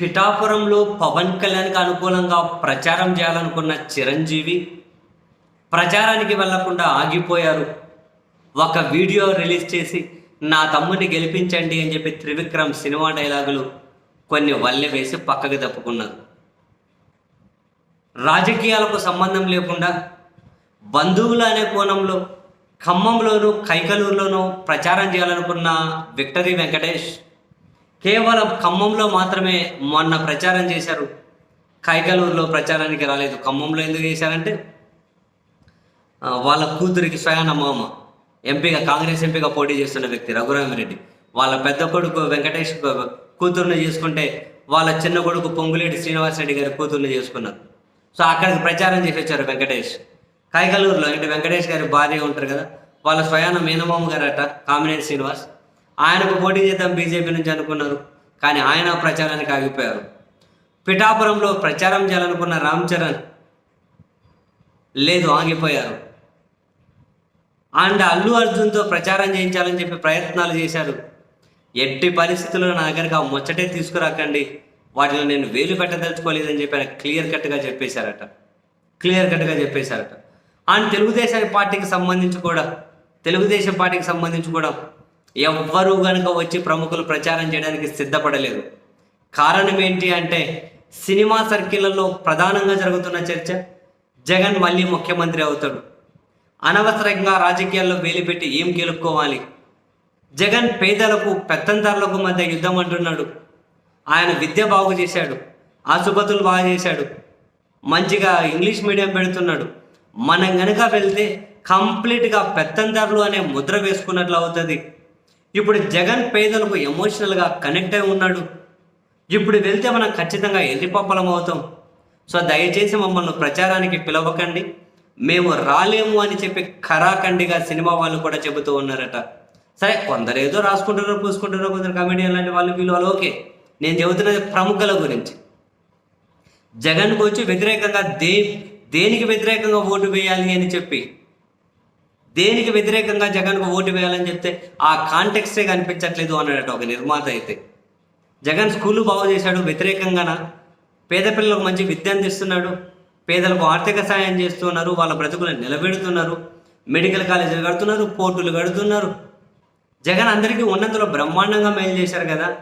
పిఠాపురంలో పవన్ కళ్యాణ్కి అనుకూలంగా ప్రచారం చేయాలనుకున్న చిరంజీవి ప్రచారానికి వెళ్ళకుండా ఆగిపోయారు. ఒక వీడియో రిలీజ్ చేసి నా తమ్ముని గెలిపించండి అని చెప్పి త్రివిక్రమ్ సినిమా డైలాగులు కొన్ని వల్లె వేసి పక్కకు తప్పుకున్నారు రాజకీయాలకు సంబంధం లేకుండా బంధువులు అనే కోణంలో ఖమ్మంలోనూ కైకలూరులోనూ ప్రచారం చేయాలనుకున్న విక్టరీ వెంకటేష్ కేవలం ఖమ్మంలో మాత్రమే మొన్న ప్రచారం చేశారు. కైకలూరులో ప్రచారానికి రాలేదు. ఖమ్మంలో ఎందుకు చేశారంటే వాళ్ళ కూతురికి స్వయాన మామ ఎంపీగా కాంగ్రెస్ ఎంపీగా పోటీ చేస్తున్న వ్యక్తి రఘురామిరెడ్డి వాళ్ళ పెద్ద కొడుకు వెంకటేష్ కూతురుని చేసుకుంటే వాళ్ళ చిన్న కొడుకు పొంగులేటి శ్రీనివాసరెడ్డి గారి కూతుర్ని చేసుకున్నారు. సో అక్కడికి ప్రచారం చేసి వచ్చారు వెంకటేష్. కైకలూరులో అంటే వెంకటేష్ గారి భార్య ఉంటారు కదా వాళ్ళ స్వయాన మేనమామ గారట కామినేని శ్రీనివాస్. ఆయనకు పోటీ చేద్దాం బీజేపీ నుంచి అనుకున్నారు. కానీ ఆయన ప్రచారానికి ఆగిపోయారు. పిఠాపురంలో ప్రచారం చేయాలనుకున్న రామ్ చరణ్ లేదు ఆగిపోయారు. అండ్ అల్లు అర్జున్తో ప్రచారం చేయించాలని చెప్పి ప్రయత్నాలు చేశారు. ఎట్టి పరిస్థితుల్లో నా దగ్గరికి ఆ ముచ్చటే తీసుకురాకండి. వాటిలో నేను వేలు పెట్టదలుచుకోలేదని చెప్పి ఆయన క్లియర్ కట్గా చెప్పేశారట. క్లియర్ కట్గా చెప్పేశారట. అండ్ తెలుగుదేశం పార్టీకి సంబంధించి కూడా తెలుగుదేశం పార్టీకి సంబంధించి కూడా ఎవ్వరూ గనుక వచ్చి ప్రముఖులు ప్రచారం చేయడానికి సిద్ధపడలేదు. కారణం ఏంటి అంటే సినిమా సర్కిళ్ళలో ప్రధానంగా జరుగుతున్న చర్చ జగన్ మళ్ళీ ముఖ్యమంత్రి అవుతాడు. అనవసరంగా రాజకీయాల్లో వేలిపెట్టి ఏం గెలుపుకోవాలి? జగన్ పేదలకు పెత్తందారులకు మధ్య యుద్ధం అంటున్నాడు. ఆయన విద్య బాగు చేశాడు. ఆసుపత్రులు బాగా చేశాడు. మంచిగా ఇంగ్లీష్ మీడియం పెడుతున్నాడు. మనం గనుక వెళ్తే కంప్లీట్గా పెత్తందారులు అనే ముద్ర వేసుకున్నట్లు అవుతుంది. ఇప్పుడు జగన్ పేదలకు ఎమోషనల్గా కనెక్ట్ అయి ఉన్నాడు. ఇప్పుడు వెళ్తే మనం ఖచ్చితంగా ఎల్లిపప్పలం అవుతాం. సో దయచేసి మమ్మల్ని ప్రచారానికి పిలవకండి. మేము రాలేము అని చెప్పి ఖరాఖండిగా సినిమా వాళ్ళు కూడా చెబుతూ ఉన్నారట. సరే కొందరు ఏదో రాసుకుంటారో పూసుకుంటారో కొందరు కమెడియన్ లాంటి వాళ్ళు వీళ్ళు వాళ్ళు ఓకే నేను చెబుతున్నది ప్రముఖుల గురించి. జగన్కు వచ్చి వ్యతిరేకంగా దే దేనికి వ్యతిరేకంగా ఓటు వేయాలి అని చెప్పి దేనికి వ్యతిరేకంగా జగన్కు ఓటు వేయాలని చెప్తే ఆ కాంటెక్స్టే కనిపించట్లేదు అన్నాడట ఒక నిర్మాత అయితే. జగన్ స్కూలు బాగు చేశాడు వ్యతిరేకంగాన? పేద పిల్లలకు మంచి విద్య అందిస్తున్నాడు పేదలకు ఆర్థిక సాయం చేస్తున్నారు వాళ్ళ బ్రతుకులను నిలబెడుతున్నారు మెడికల్ కాలేజీలు కడుతున్నారు పోర్టులు కడుతున్నారు. జగన్ అందరికీ ఉన్నంతలో బ్రహ్మాండంగా మేలు చేశారు కదా.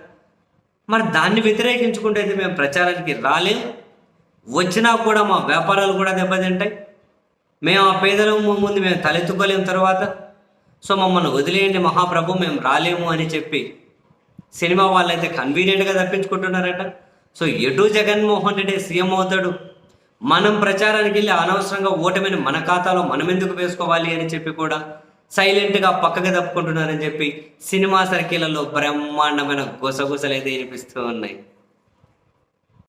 మరి దాన్ని వ్యతిరేకించుకుంటే అయితే మేము ప్రచారానికి రాలేం? వచ్చినా కూడా మా వ్యాపారాలు కూడా దెబ్బతింటాయి. మేము ఆ పేదల ముందు మేము తలెత్తుకోలేం తర్వాత? సో మమ్మల్ని వదిలేయండి మహాప్రభు మేము రాలేము అని చెప్పి. సినిమా వాళ్ళైతే కన్వీనియంట్గా తప్పించుకుంటున్నారట. సో ఎటు జగన్మోహన్ రెడ్డి సీఎం అవుతాడు? మనం ప్రచారానికి వెళ్ళి అనవసరంగా ఓటమిని మన ఖాతాలో మనం ఎందుకు వేసుకోవాలి అని చెప్పి కూడా సైలెంట్గా పక్కగా తప్పుకుంటున్నారని చెప్పి సినిమా సర్కిళ్ళలో బ్రహ్మాండమైన గుసగుసలు అయితే వినిపిస్తూ ఉన్నాయి.